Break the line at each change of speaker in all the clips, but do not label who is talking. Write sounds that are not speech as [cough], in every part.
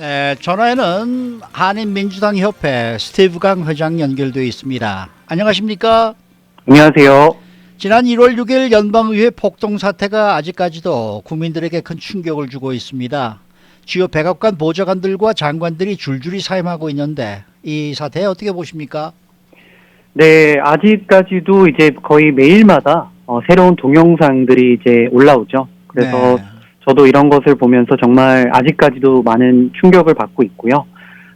네, 전화에는 한인민주당 협회 스티브 강 회장 연결되어 있습니다. 안녕하십니까?
안녕하세요.
지난 1월 6일 연방의회 폭동 사태가 아직까지도 국민들에게 큰 충격을 주고 있습니다. 주요 백악관 보좌관들과 장관들이 줄줄이 사임하고 있는데 이 사태 어떻게 보십니까?
네, 아직까지도 이제 거의 매일마다 어, 새로운 동영상들이 이제 올라오죠. 그래서
네.
저도 이런 것을 보면서 정말 아직까지도 많은 충격을 받고 있고요.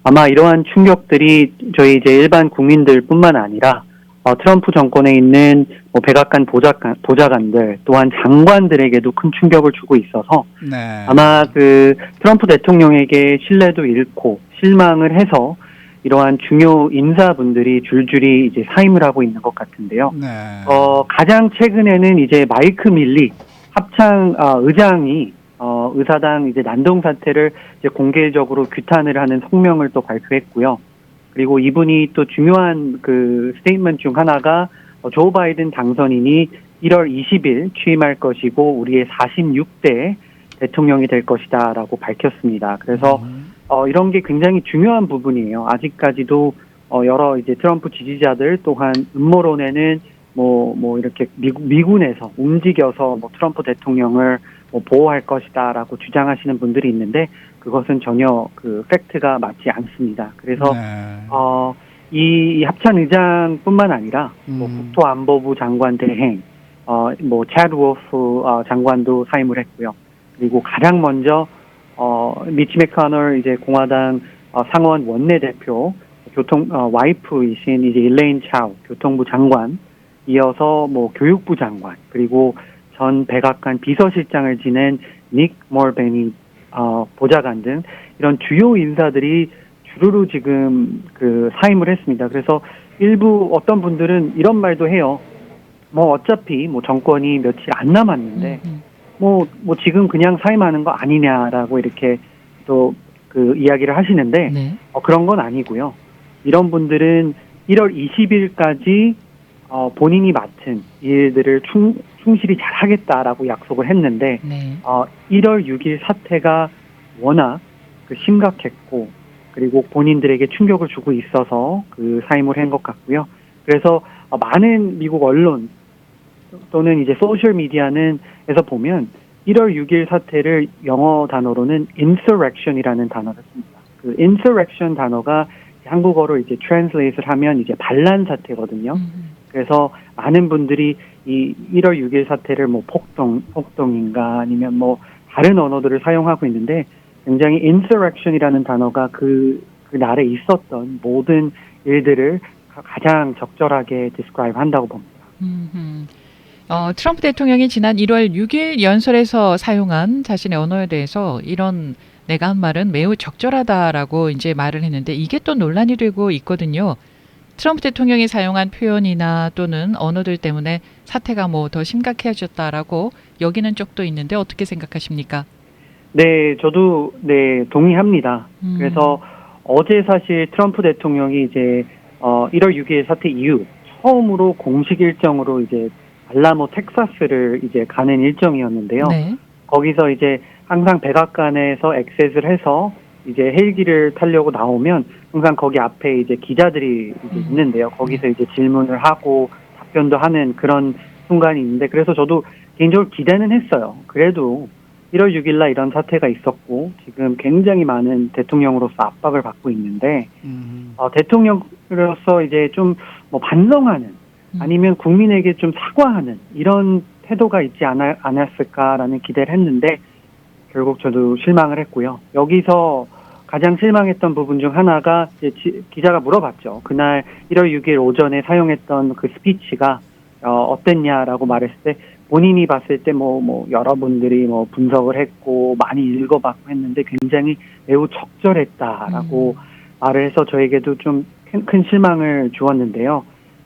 아마 이러한 충격들이 저희 이제 일반 국민들뿐만 아니라 어, 트럼프 정권에 있는 뭐 백악관 보좌관, 보좌관들 또한 장관들에게도 큰 충격을 주고 있어서
네.
아마 그 트럼프 대통령에게 신뢰도 잃고 실망을 해서 이러한 중요 인사분들이 줄줄이 이제 사임을 하고 있는 것 같은데요.
네.
어, 가장 최근에는 이제 마이크 밀리 합창 아, 의장이 어, 의사당 이제 난동 사태를 이제 공개적으로 규탄을 하는 성명을 또 발표했고요. 그리고 이분이 또 중요한 그 스테이트먼트 중 하나가 어, 조 바이든 당선인이 1월 20일 취임할 것이고 우리의 46대 대통령이 될 것이다라고 밝혔습니다. 그래서
음,
어, 이런 게 굉장히 중요한 부분이에요. 아직까지도 어, 여러 이제 트럼프 지지자들 또한 음모론에는 뭐, 뭐 이렇게 미국, 미군에서 움직여서 뭐 트럼프 대통령을 뭐 보호할 것이다라고 주장하시는 분들이 있는데 그것은 전혀 그 팩트가 맞지 않습니다. 그래서
네.
어, 이, 이 합참 의장뿐만 아니라 뭐
음.
국토안보부 장관 대행, 어, 뭐 차드 워프 어, 장관도 사임을 했고요. 그리고 가장 먼저 어, 미치 메카널 이제 공화당 어, 상원 원내대표 교통 어, 와이프이신 이제 일레인 차우 교통부 장관 이어서 뭐 교육부 장관 그리고 전 백악관 비서실장을 지낸 닉 몰베니 어, 보좌관 등 이런 주요 인사들이 주루루 지금 그 사임을 했습니다. 그래서 일부 어떤 분들은 이런 말도 해요. 뭐 어차피 뭐 정권이 며칠 안 남았는데
음,
뭐, 뭐 지금 그냥 사임하는 거 아니냐라고 이렇게 또 그 이야기를 하시는데
네.
어, 그런 건 아니고요. 이런 분들은 1월 20일까지 어, 본인이 맡은 일들을 충, 충실히 잘 하겠다라고 약속을 했는데
네.
어, 1월 6일 사태가 워낙 그 심각했고 그리고 본인들에게 충격을 주고 있어서 그 사임을 한 것 같고요. 그래서 어, 많은 미국 언론 또는 이제 소셜 미디어는 에서 보면 1월 6일 사태를 영어 단어로는 insurrection이라는 단어를 씁니다. 그 insurrection 단어가 한국어로 이제 translate를 하면 이제 반란 사태거든요.
음,
그래서 많은 분들이 이 1월 6일 사태를 뭐 폭동, 폭동인가 아니면 뭐 다른 언어들을 사용하고 있는데 굉장히 insurrection이라는 단어가 그, 그 날에 있었던 모든 일들을 가- 가장 적절하게 describe 한다고 봅니다.
어, 트럼프 대통령이 지난 1월 6일 연설에서 사용한 자신의 언어에 대해서 이런 내가 한 말은 매우 적절하다라고 이제 말을 했는데 이게 또 논란이 되고 있거든요. 트럼프 대통령이 사용한 표현이나 또는 언어들 때문에 사태가 뭐 더 심각해졌다라고 여기는 쪽도 있는데 어떻게 생각하십니까?
네, 저도 네 동의합니다.
음.
그래서 어제 사실 트럼프 대통령이 이제 어 1월 6일 사태 이후 처음으로 공식 일정으로 이제 알라모 텍사스를 이제 가는 일정이었는데요.
네.
거기서 이제 항상 백악관에서 액세스를 해서 이제 헬기를 타려고 나오면 항상 거기 앞에 이제 기자들이 이제
음.
있는데요. 거기서 이제 질문을 하고 답변도 하는 그런 순간이 있는데 그래서 저도 개인적으로 기대는 했어요. 그래도 1월 6일 날 이런 사태가 있었고 지금 굉장히 많은 대통령으로서 압박을 받고 있는데
음.
어, 대통령으로서 이제 좀 뭐 반성하는
음.
아니면 국민에게 좀 사과하는 이런 태도가 있지 않아, 않았을까라는 기대를 했는데 결국 저도 실망을 했고요. 여기서 가장 실망했던 부분 중 하나가 지- 기자가 물어봤죠. 그날 1월 6일 오전에 사용했던 그 스피치가 어, 어땠냐라고 말했을 때 본인이 봤을 때 뭐뭐 여러분들이 뭐 분석을 했고 많이 읽어봤고 했는데 굉장히 매우 적절했다라고 말을 해서 저에게도 좀큰 실망을 주었는데요.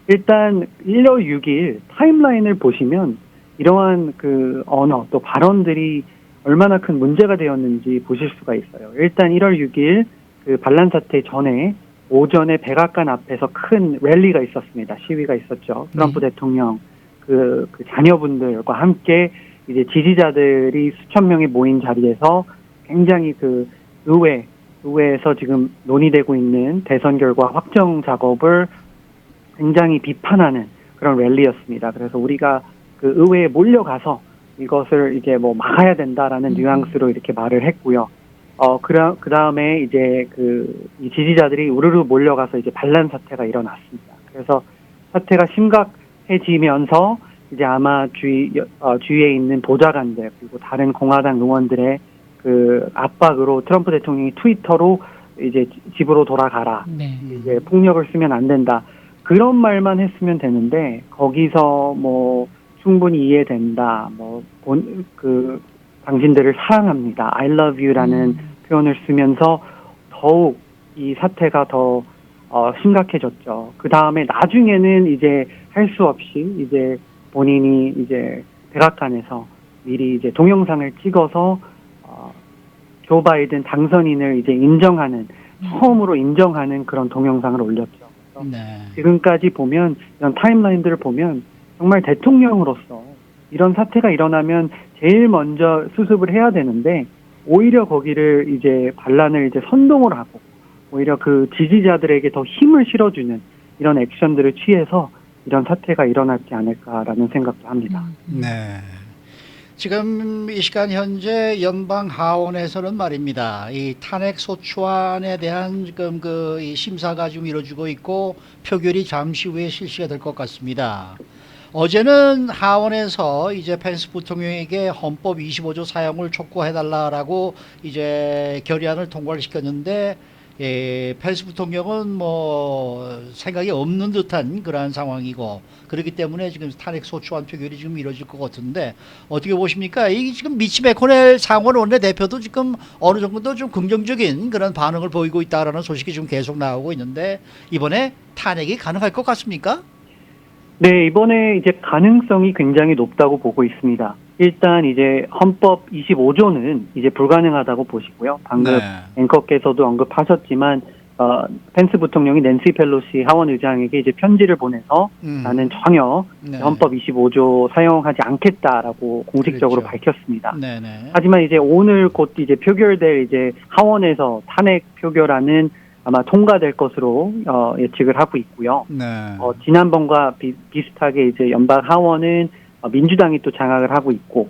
일단 1월 6일 타임라인을 보시면 이러한 그 언어 또 발언들이 얼마나 큰 문제가 되었는지 보실 수가 있어요. 일단 1월 6일 그 반란 사태 전에 오전에 백악관 앞에서 큰 랠리가 있었습니다. 시위가 있었죠. 트럼프 대통령 그, 그 자녀분들과 함께 이제 지지자들이 수천 명이 모인 자리에서 굉장히 그 의회 의회에서 지금 논의되고 있는 대선 결과 확정 작업을 굉장히 비판하는 그런 랠리였습니다. 그래서 우리가 그 의회에 몰려가서 이것을 이제 뭐 막아야 된다라는
음.
뉘앙스로 이렇게 말을 했고요. 어, 그, 그 다음에 이제 그, 이 지지자들이 우르르 몰려가서 이제 반란 사태가 일어났습니다. 그래서 사태가 심각해지면서 이제 아마 주위, 어, 주위에 있는 보좌관들, 그리고 다른 공화당 의원들의 그 압박으로 트럼프 대통령이 트위터로 이제 집으로 돌아가라.
네.
이제 폭력을 쓰면 안 된다. 그런 말만 했으면 되는데 거기서 뭐 충분히 이해된다. 뭐 본 그 당신들을 사랑합니다. I love you라는
음.
표현을 쓰면서 더욱 이 사태가 더 어, 심각해졌죠. 그 다음에 나중에는 이제 할 수 없이 이제 본인이 이제 백악관에서 미리 이제 동영상을 찍어서 어, 조 바이든 당선인을 이제 인정하는 처음으로 인정하는 그런 동영상을 올렸죠.
네.
지금까지 보면 이런 타임라인들을 보면 정말 대통령으로서 이런 사태가 일어나면 제일 먼저 수습을 해야 되는데 오히려 거기를 이제 반란을 이제 선동을 하고 오히려 그 지지자들에게 더 힘을 실어주는 이런 액션들을 취해서 이런 사태가 일어났지 않을까라는 생각도 합니다.
음.
네. 지금 이 시간 현재 연방 하원에서는 말입니다. 이 탄핵 소추안에 대한 지금 그이 심사가 지금 이루어지고 있고 표결이 잠시 후에 실시가 될 것 같습니다. 어제는 하원에서 이제 펜스 부통령에게 헌법 25조 사용을 촉구해달라라고 이제 결의안을 통과를 시켰는데 예, 펜스 부통령은 뭐 생각이 없는 듯한 그러한 상황이고 그렇기 때문에 지금 탄핵 소추안 표결이 지금 이루어질 것 같은데 어떻게 보십니까? 이 지금 미치 메코넬 상원 원내 대표도 지금 어느 정도 좀 긍정적인 그런 반응을 보이고 있다라는 소식이 지금 계속 나오고 있는데 이번에 탄핵이 가능할 것 같습니까?
네, 이번에 이제 가능성이 굉장히 높다고 보고 있습니다. 일단 이제 헌법 25조는 이제 불가능하다고 보시고요. 방금
네.
앵커께서도 언급하셨지만 어, 펜스 부통령이 낸시 펠로시 하원 의장에게 이제 편지를 보내서
음.
나는 전혀
네.
헌법 25조 사용하지 않겠다라고 공식적으로
그렇죠.
밝혔습니다.
네네.
하지만 이제 오늘 곧 이제 표결될 이제 하원에서 탄핵 표결안은 아마 통과될 것으로 어, 예측을 하고 있고요.
네.
어, 지난번과 비, 비슷하게 이제 연방 하원은 어, 민주당이 또 장악을 하고 있고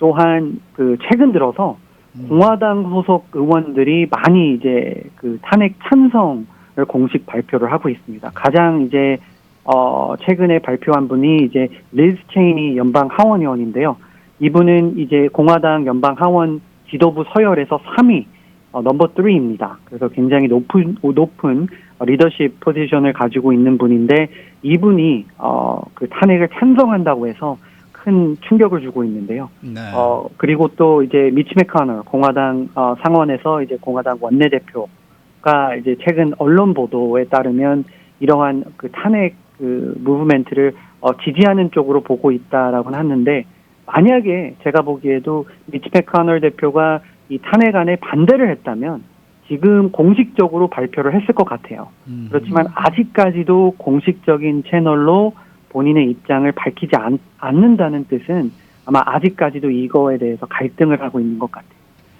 또한 그 최근 들어서
음.
공화당 소속 의원들이 많이 이제 그 탄핵 찬성을 공식 발표를 하고 있습니다. 가장 이제 어 최근에 발표한 분이 이제 리즈 체인이 연방 하원 의원인데요. 이분은 이제 공화당 연방 하원 지도부 서열에서 3위 어, 넘버 3입니다. 그래서 굉장히 높은 높은 어, 리더십 포지션을 가지고 있는 분인데 이분이 어 그 탄핵을 찬성한다고 해서 큰 충격을 주고 있는데요.
네.
어 그리고 또 이제 미치 메카너 공화당 어, 상원에서 이제 공화당 원내대표가 이제 최근 언론 보도에 따르면 이러한 그 탄핵 그 무브멘트를 어, 지지하는 쪽으로 보고 있다라고는 하는데 만약에 제가 보기에도 미치 메카너 대표가 이 탄핵안에 반대를 했다면 지금 공식적으로 발표를 했을 것 같아요.
음.
그렇지만 아직까지도 공식적인 채널로 본인의 입장을 밝히지 않, 않는다는 뜻은 아마 아직까지도 이거에 대해서 갈등을 하고 있는 것 같아요.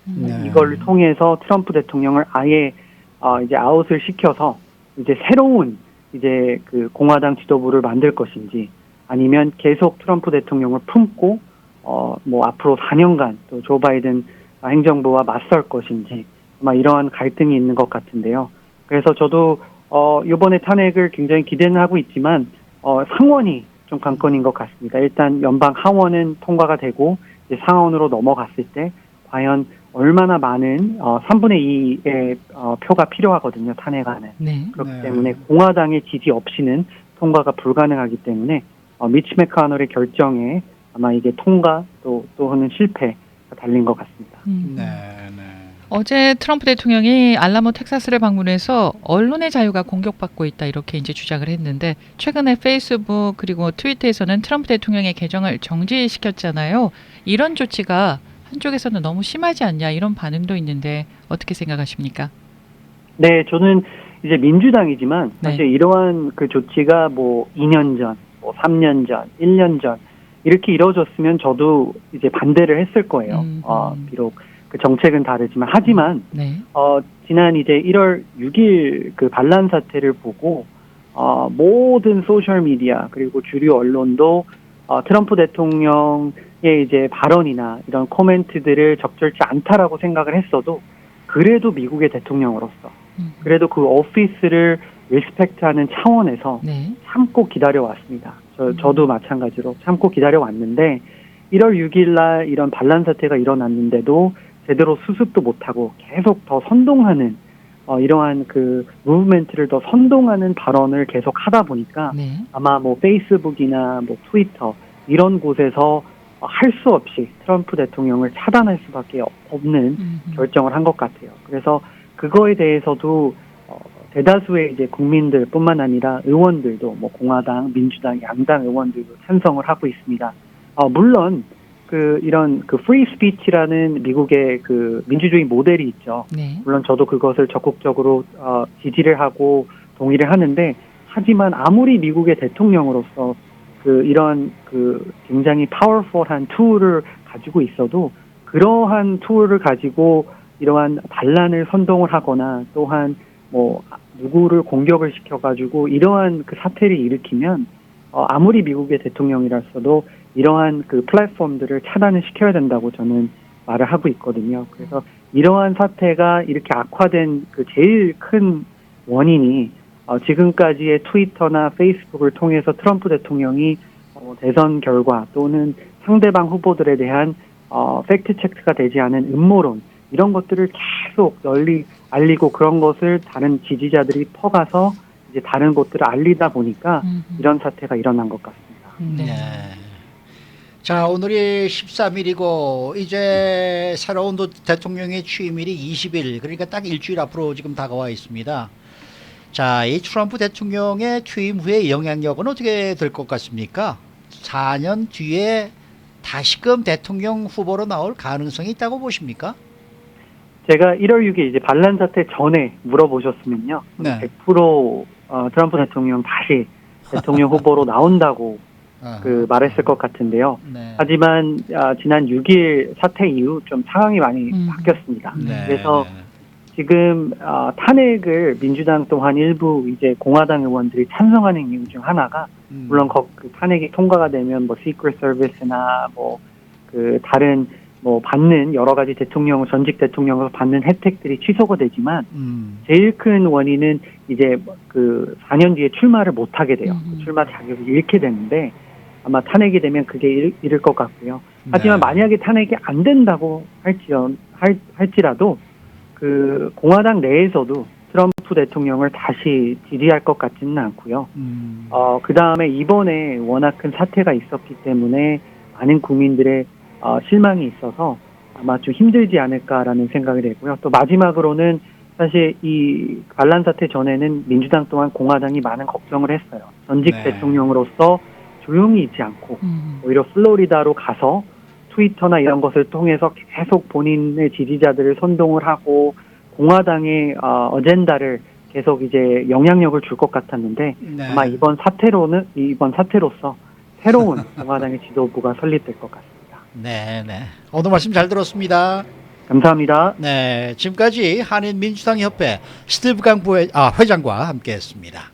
음.
네.
이걸 통해서 트럼프 대통령을 아예 어, 이제 아웃을 시켜서 이제 새로운 이제 그 공화당 지도부를 만들 것인지 아니면 계속 트럼프 대통령을 품고 어, 뭐 앞으로 4년간 또 조 바이든 행정부와 맞설 것인지 아마 이러한 갈등이 있는 것 같은데요. 그래서 저도 어, 이번에 탄핵을 굉장히 기대는 하고 있지만 어, 상원이 좀 관건인 것 같습니다. 일단 연방 하원은 통과가 되고 이제 상원으로 넘어갔을 때 과연 얼마나 많은 어, 3분의 2의 어, 표가 필요하거든요. 탄핵안은.
네.
그렇기
네.
때문에 공화당의 지지 없이는 통과가 불가능하기 때문에 어, 미치 메카너의 결정에 아마 이게 통과 또 또는 실패가 달린 것 같습니다.
음.
네. 네.
어제 트럼프 대통령이 알라모 텍사스를 방문해서 언론의 자유가 공격받고 있다 이렇게 이제 주장을 했는데 최근에 페이스북 그리고 트위터에서는 트럼프 대통령의 계정을 정지시켰잖아요. 이런 조치가 한쪽에서는 너무 심하지 않냐 이런 반응도 있는데 어떻게 생각하십니까?
네, 저는 이제 민주당이지만
네.
사실 이러한 그 조치가 뭐 2년 전, 뭐 3년 전, 1년 전 이렇게 이루어졌으면 저도 이제 반대를 했을 거예요.
음,
어,
음.
비록 그 정책은 다르지만 하지만
네.
어, 지난 이제 1월 6일 그 반란 사태를 보고 어, 모든 소셜 미디어 그리고 주류 언론도 어, 트럼프 대통령의 이제 발언이나 이런 코멘트들을 적절치 않다라고 생각을 했어도 그래도 미국의 대통령으로서
음.
그래도 그 오피스를 리스펙트하는 차원에서
네.
참고 기다려 왔습니다. 저, 저도 마찬가지로 참고 기다려 왔는데 1월 6일 날 이런 반란 사태가 일어났는데도 제대로 수습도 못하고 계속 더 선동하는 어, 이러한 그 무브멘트를 더 선동하는 발언을 계속 하다 보니까
네.
아마 뭐 페이스북이나 뭐 트위터 이런 곳에서 할 수 없이 트럼프 대통령을 차단할 수밖에 없는
음.
결정을 한 것 같아요. 그래서 그거에 대해서도 어, 대다수의 이제 국민들뿐만 아니라 의원들도 뭐 공화당, 민주당, 양당 의원들도 찬성을 하고 있습니다. 어, 물론 그 이런 그 프리 스피치라는 미국의 그 민주주의 모델이 있죠.
네.
물론 저도 그것을 적극적으로 어, 지지를 하고 동의를 하는데 하지만 아무리 미국의 대통령으로서 그 이런 그 굉장히 파워풀한 툴을 가지고 있어도 그러한 툴을 가지고 이러한 반란을 선동을 하거나 또한 뭐 누구를 공격을 시켜가지고 이러한 그 사태를 일으키면 어, 아무리 미국의 대통령이라서도 이러한 그 플랫폼들을 차단을 시켜야 된다고 저는 말을 하고 있거든요. 그래서 이러한 사태가 이렇게 악화된 그 제일 큰 원인이 어, 지금까지의 트위터나 페이스북을 통해서 트럼프 대통령이 어, 대선 결과 또는 상대방 후보들에 대한 어, 팩트 체크가 되지 않은 음모론 이런 것들을 계속 널리 알리고 그런 것을 다른 지지자들이 퍼가서 이제 다른 곳들을 알리다 보니까
음.
이런 사태가 일어난 것 같습니다.
네.
네. 자, 오늘이 13일이고 이제 새로운 도- 대통령의 취임일이 20일, 그러니까 딱 일주일 앞으로 지금 다가와 있습니다. 자, 이 트럼프 대통령의 취임 후의 영향력은 어떻게 될 것 같습니까? 4년 뒤에 다시금 대통령 후보로 나올 가능성이 있다고 보십니까?
제가 1월 6일 이제 반란 사태 전에 물어보셨으면요.
네.
100% 어, 트럼프 대통령 다시 대통령 후보로 [laughs] 나온다고
아,
그 말했을 것 같은데요.
네.
하지만 아, 지난 6일 사태 이후 좀 상황이 많이
음.
바뀌었습니다.
네.
그래서 지금 어, 탄핵을 민주당 또한 일부 이제 공화당 의원들이 찬성하는 이유 중 하나가
음.
물론 거, 그 탄핵이 통과가 되면 뭐 시크릿 서비스나 뭐 그 다른 뭐 받는 여러 가지 대통령 전직 대통령으로 받는 혜택들이 취소가 되지만
음.
제일 큰 원인은 이제 그 4년 뒤에 출마를 못 하게 돼요.
음.
그 출마 자격을 잃게 되는데 아마 탄핵이 되면 그게 잃, 잃을 것 같고요. 하지만
네.
만약에 탄핵이 안 된다고 할지언 할, 할지라도 그 공화당 내에서도 트럼프 대통령을 다시 지지할 것 같지는 않고요.
음.
어, 그 다음에 이번에 워낙 큰 사태가 있었기 때문에 많은 국민들의 어, 실망이 있어서 아마 좀 힘들지 않을까라는 생각이 들고요. 또 마지막으로는 사실 이 반란 사태 전에는 민주당 또한 공화당이 많은 걱정을 했어요. 전직
네.
대통령으로서 조용히 있지 않고
음.
오히려 플로리다로 가서 트위터나 이런 것을 통해서 계속 본인의 지지자들을 선동을 하고 공화당의 어, 어젠다를 계속 이제 영향력을 줄 것 같았는데
네.
아마 이번 사태로는 이번 사태로서 새로운 공화당의 지도부가 설립될 것 같습니다.
네, 네. 오늘 말씀 잘 들었습니다.
감사합니다.
네, 지금까지 한인민주당협회 스티브 강부 회- 아, 회장과 함께 했습니다.